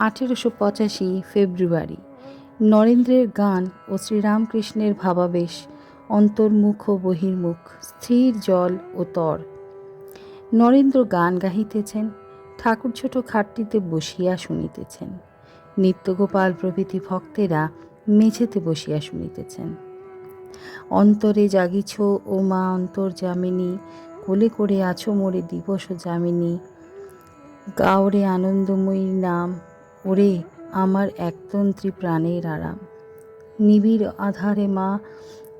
আঠেরোশো পঁচাশি ফেব্রুয়ারি। নরেন্দ্রের গান ও শ্রীরামকৃষ্ণের ভাবাবেশ অন্তর্মুখ ও বহির্মুখ, স্থির জল ও তর। নরেন্দ্র গান গাহিতেছেন, ঠাকুর ছোট খাটটিতে বসিয়া শুনিতেছেন। নিত্যগোপাল প্রভৃতি ভক্তেরা মেঝেতে বসিয়া শুনিতেছেন। অন্তরে জাগিছ ও মা অন্তর্জামিনী কোলে করে আছো মোরে দিবস ও যামিনী। গাওরে আনন্দময়ীর নাম ওরে, আমার একতন্ত্রী প্রাণের আরাম। নিবিড় আধারে মা,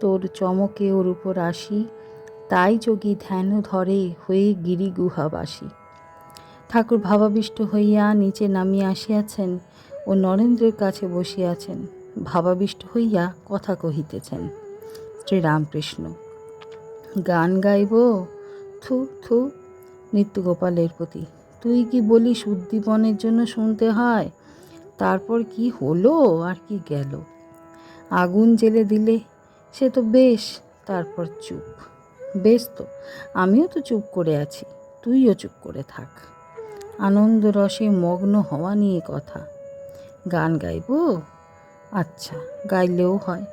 তোর চমকে ওর উপর আসি। তাই যোগী ধ্যান ধরে হয়ে গিরি গুহাবাসী ঠাকুর ভাবাবিষ্ট হইয়া নিচে নামিয়া আসিয়াছেন ও নরেন্দ্রের কাছে বসিয়াছেন। ভাবাবিষ্ট হইয়া কথা কহিতেছেন, শ্রীরামকৃষ্ণ, গান গাইব? থু থু। নিত্যগোপালের প্রতি তুই কি বলিস উদ্দীপনের জন্য শুনতে হয়? তারপর কি হলো আর কি গেল? আগুন জেলে দিলে সে তো বেশ, তারপর চুপ। বেশ তো, আমিও তো চুপ করে আছি, তুইও চুপ করে থাক। আনন্দ রসে মগ্ন হওয়া নিয়ে কথা। গান গাইব? আচ্ছা গাইলেও হয়।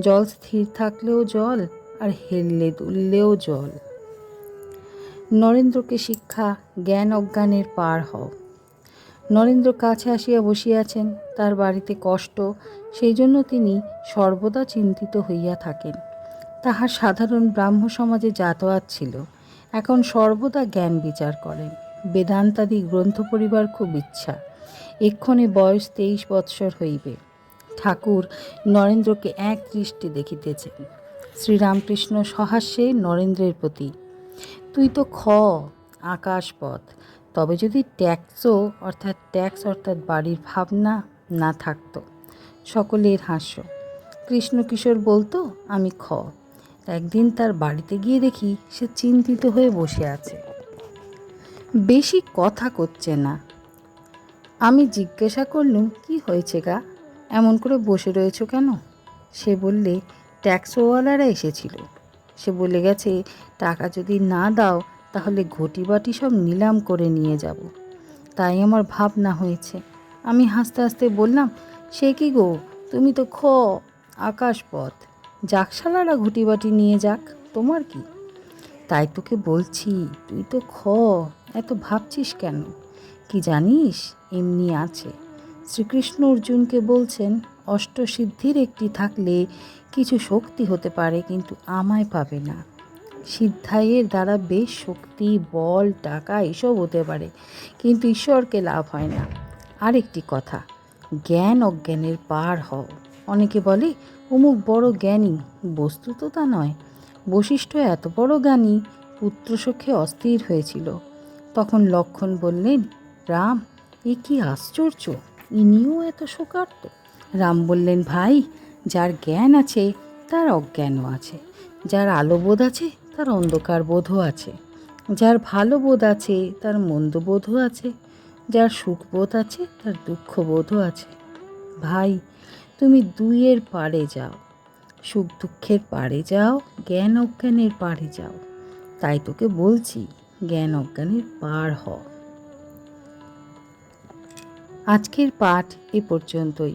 জল স্থির থাকলেও জল আর হেললে দুললেও জল। নরেন্দ্রকে শিক্ষা, জ্ঞান, অজ্ঞানের পার হও। নরেন্দ্র কাছে আসিয়া বসিয়াছেন, তার বাড়িতে কষ্ট সেই জন্য তিনি সর্বদা চিন্তিত হইয়া থাকেন। তাহার সাধারণ ব্রাহ্ম সমাজে যাতায়াত ছিল। এখন সর্বদা জ্ঞান বিচার করেন। বেদান্তাদি গ্রন্থ পড়িবার খুব ইচ্ছা। এক্ষণে বয়স তেইশ বৎসর হইবে। ঠাকুর নরেন্দ্রকে এক দৃষ্টি দেখিতেছেন। শ্রীরামকৃষ্ণ সহাস্যে নরেন্দ্রের প্রতি তুই তো খ, আকাশপথ। তবে যদি ট্যাক্সও, অর্থাৎ ট্যাক্স অর্থাৎ বাড়ির ভাবনা না থাকতো, সকলের হাস্য। কৃষ্ণ কিশোর বলতো, আমি খ। একদিন তার বাড়িতে গিয়ে দেখি সে চিন্তিত হয়ে বসে আছে। বেশি কথা করছে না। আমি জিজ্ঞাসা করলুম, কি হয়েছে গা? এমন করে বসে রয়েছ কেন? সে বললে, ট্যাক্সওয়ালারা এসেছিল। সে বলে গেছে, টাকা যদি না দাও, তাহলে ঘটি বাটি সব নিলাম করে নিয়ে যাব। তাই আমার ভাবনা হয়েছে। আমি হাসতে হাসতে বললাম, সে কি গো, তুমি তো খ আকাশপথ যাকশালারা ঘটি বাটি নিয়ে যাক, তোমার কি? তাই তোকে বলছি, তুই তো খ, এত ভাবছিস কেন? কি জানিস, এমনি আছে। শ্রীকৃষ্ণ অর্জুনকে বলছেন অষ্টসিদ্ধির একটি থাকলে কিছু শক্তি হতে পারে, কিন্তু আমায় পাবে না। সিদ্ধাইয়ের দ্বারা বেশ শক্তি, বল, টাকা এসব হতে পারে, কিন্তু ঈশ্বরকে লাভ হয় না। আরেকটি কথা, জ্ঞান অজ্ঞানের পার হও। অনেকে বলে, অমুক বড় জ্ঞানী, বস্তু তো তা নয়। বশিষ্ঠ এত বড় জ্ঞানী, পুত্র সখে অস্থির হয়েছিল। তখন লক্ষণ বললেন, রাম, এ কি আশ্চর্য, ইনিও এত শোকার্ত। রাম বললেন, ভাই, যার জ্ঞান আছে, তার অজ্ঞানও আছে। যার আলো বোধ আছে, তার অন্ধকার বোধও আছে। যার ভালো বোধ আছে, তার মন্দ বোধও আছে। যার সুখ বোধ আছে, তার দুঃখ বোধও আছে। ভাই, তুমি দুইয়ের পারে যাও। সুখ দুঃখের পারে যাও, জ্ঞান অজ্ঞানের পারে যাও। তাই তোকে বলছি, জ্ঞান অজ্ঞানের পার হ। আজকের পাঠ এ পর্যন্তই।